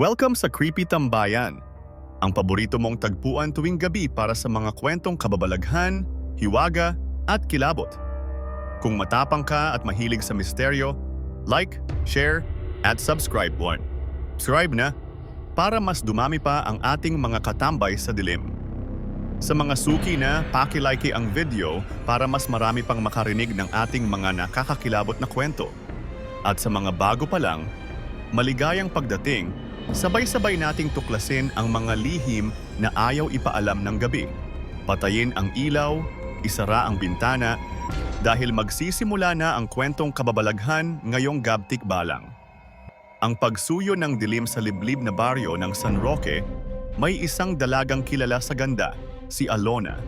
Welcome sa Creepy Tambayan, ang paborito mong tagpuan tuwing gabi para sa mga kwentong kababalaghan, hiwaga, at kilabot. Kung matapang ka at mahilig sa misteryo, like, share, at subscribe one. Subscribe na para mas dumami pa ang ating mga katambay sa dilim. Sa mga suki na, pakilike ang video para mas marami pang makarinig ng ating mga nakakakilabot na kwento. At sa mga bago pa lang, maligayang pagdating, sabay-sabay nating tuklasin ang mga lihim na ayaw ipaalam ng gabi. Patayin ang ilaw, isara ang bintana, dahil magsisimula na ang kwentong kababalaghan ngayong Gabtik Balang. Ang pagsuyo ng dilim sa liblib na baryo ng San Roque, may isang dalagang kilala sa ganda, si Alona.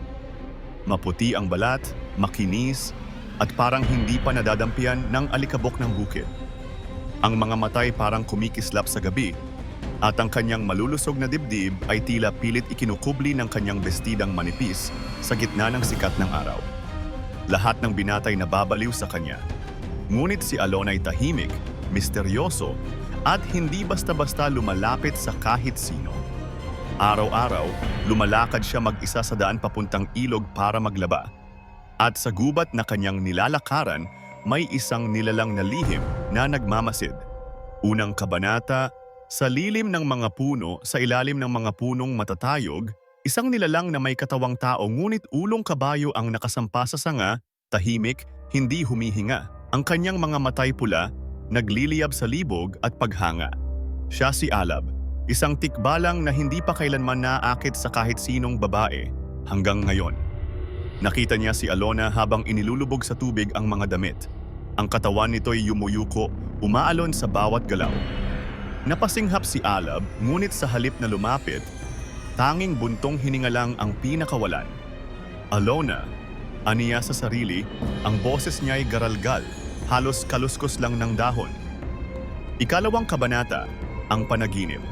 Maputi ang balat, makinis, at parang hindi pa nadadampian ng alikabok ng bukid. Ang mga matay parang kumikislap sa gabi, at ang kanyang malulusog na dibdib ay tila pilit ikinukubli ng kanyang bestidang manipis sa gitna ng sikat ng araw. Lahat ng binatay na babaliw sa kanya. Ngunit si Alona ay tahimik, misteryoso, at hindi basta-basta lumalapit sa kahit sino. Araw-araw, lumalakad siya mag-isa sa daan papuntang ilog para maglaba. At sa gubat na kanyang nilalakaran, may isang nilalang na lihim na nagmamasid. Unang kabanata, sa lilim ng mga puno, sa ilalim ng mga punong matatayog, isang nilalang na may katawang tao ngunit ulong kabayo ang nakasampa sa sanga, tahimik, hindi humihinga. Ang kanyang mga matay pula, nagliliyab sa libog at paghanga. Siya si Alab, isang tikbalang na hindi pa kailanman naakit sa kahit sinong babae hanggang ngayon. Nakita niya si Alona habang inilulubog sa tubig ang mga damit. Ang katawan nito'y yumuyuko, umaalon sa bawat galaw. Napasinghap si Alab, ngunit sa halip na lumapit, tanging buntong hininga lang ang pinakawalan. Alona, aniya sa sarili, ang boses niya'y garalgal, halos kaluskos lang ng dahon. Ikalawang kabanata, ang panaginip.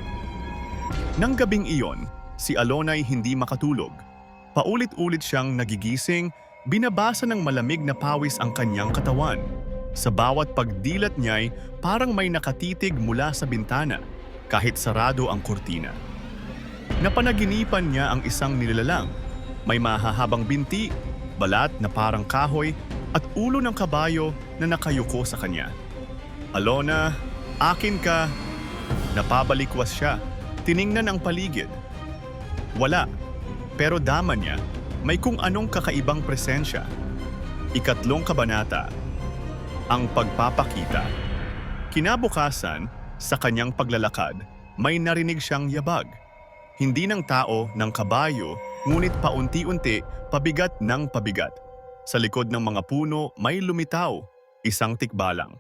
Nang gabing iyon, si Alona'y hindi makatulog. Paulit-ulit siyang nagigising, binabasa ng malamig na pawis ang kanyang katawan. Sa bawat pagdilat niya'y parang may nakatitig mula sa bintana, kahit sarado ang kurtina. Napanaginipan niya ang isang nilalang. May mahahabang binti, balat na parang kahoy, at ulo ng kabayo na nakayuko sa kanya. Alona, akin ka. Napabalikwas siya. Tiningnan ang paligid. Wala. Pero dama niya, may kung anong kakaibang presensya. Ikatlong kabanata, ang pagpapakita. Kinabukasan, sa kanyang paglalakad, may narinig siyang yabag. Hindi ng tao, ng kabayo, ngunit paunti-unti, pabigat ng pabigat. Sa likod ng mga puno, may lumitaw, isang tikbalang.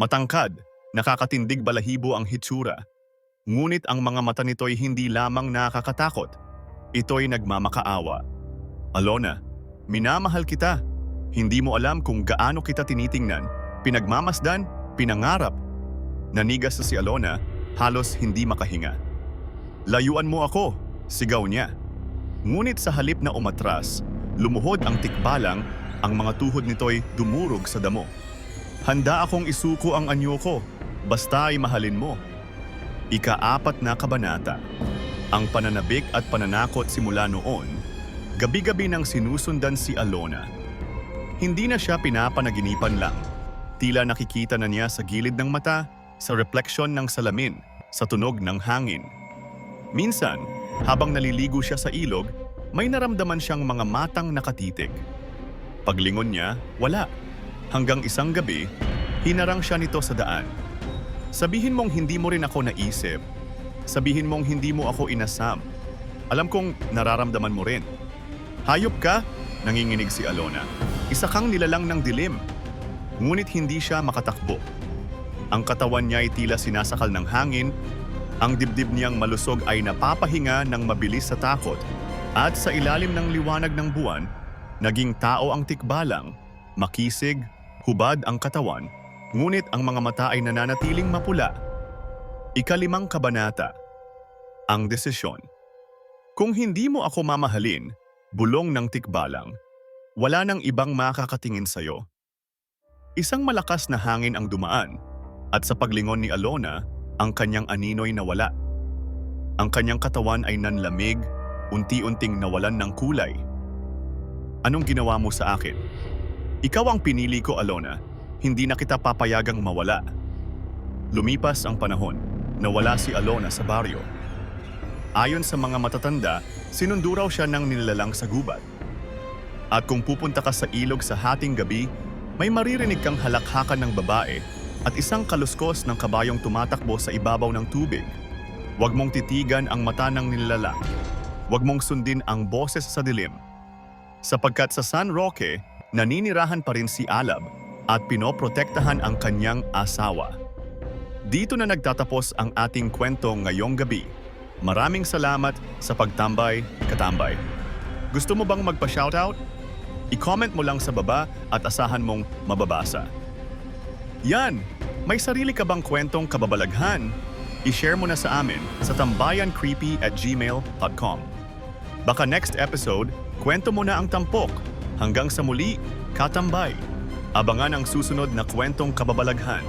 Matangkad, nakakatindig balahibo ang hitsura. Ngunit ang mga mata nito'y hindi lamang nakakatakot. Ito'y nagmamakaawa. Alona, minamahal kita. Hindi mo alam kung gaano kita tinitingnan, pinagmamasdan, pinangarap. Nanigas sa si Alona, halos hindi makahinga. Layuan mo ako, sigaw niya. Ngunit sa halip na umatras, lumuhod ang tikbalang, ang mga tuhod nito'y dumurog sa damo. Handa akong isuko ang anyo ko, basta ay mahalin mo. Ikaapat na kabanata. Ang pananabik at pananakot simula noon, gabi-gabi nang sinusundan si Alona. Hindi na siya pinapanaginipan lang. Tila nakikita na niya sa gilid ng mata, sa refleksyon ng salamin, sa tunog ng hangin. Minsan, habang naliligo siya sa ilog, may naramdaman siyang mga matang nakatitig. Paglingon niya, wala. Hanggang isang gabi, hinarang siya nito sa daan. Sabihin mong hindi mo rin ako naisip. Sabihin mong hindi mo ako inasam. Alam kong nararamdaman mo rin. Hayop ka? Nanginginig si Alona. Isa kang nilalang ng dilim. Ngunit hindi siya makatakbo. Ang katawan niya ay tila sinasakal ng hangin. Ang dibdib niyang malusog ay napapahinga ng mabilis sa takot. At sa ilalim ng liwanag ng buwan, naging tao ang tikbalang, makisig, hubad ang katawan, ngunit ang mga mata ay nananatiling mapula. Ikalimang kabanata, ang desisyon. Kung hindi mo ako mamahalin, bulong ng tikbalang, wala nang ibang makakatingin sa'yo. Isang malakas na hangin ang dumaan, at sa paglingon ni Alona, ang kanyang aninoy nawala. Ang kanyang katawan ay nanlamig, unti-unting nawalan ng kulay. Anong ginawa mo sa akin? Ikaw ang pinili ko, Alona. Hindi na kita papayagang mawala. Lumipas ang panahon. Nawala si Alona sa baryo. Ayon sa mga matatanda, sinundo raw siya ng nilalang sa gubat. At kung pupunta ka sa ilog sa hating gabi, may maririnig kang halakhakan ng babae at isang kaluskos ng kabayong tumatakbo sa ibabaw ng tubig. Huwag mong titigan ang mata ng nilalang. Huwag mong sundin ang boses sa dilim. Sapagkat sa San Roque, naninirahan pa rin si Alab at pinoprotektahan ang kanyang asawa. Dito na nagtatapos ang ating kwento ngayong gabi. Maraming salamat sa pagtambay, katambay. Gusto mo bang magpa-shoutout? I-comment mo lang sa baba at asahan mong mababasa. Yan! May sarili ka bang kwentong kababalaghan? I-share mo na sa amin sa tambayancreepy at gmail.com. Baka next episode, kwento mo na ang tampok. Hanggang sa muli, katambay. Abangan ang susunod na kwentong kababalaghan.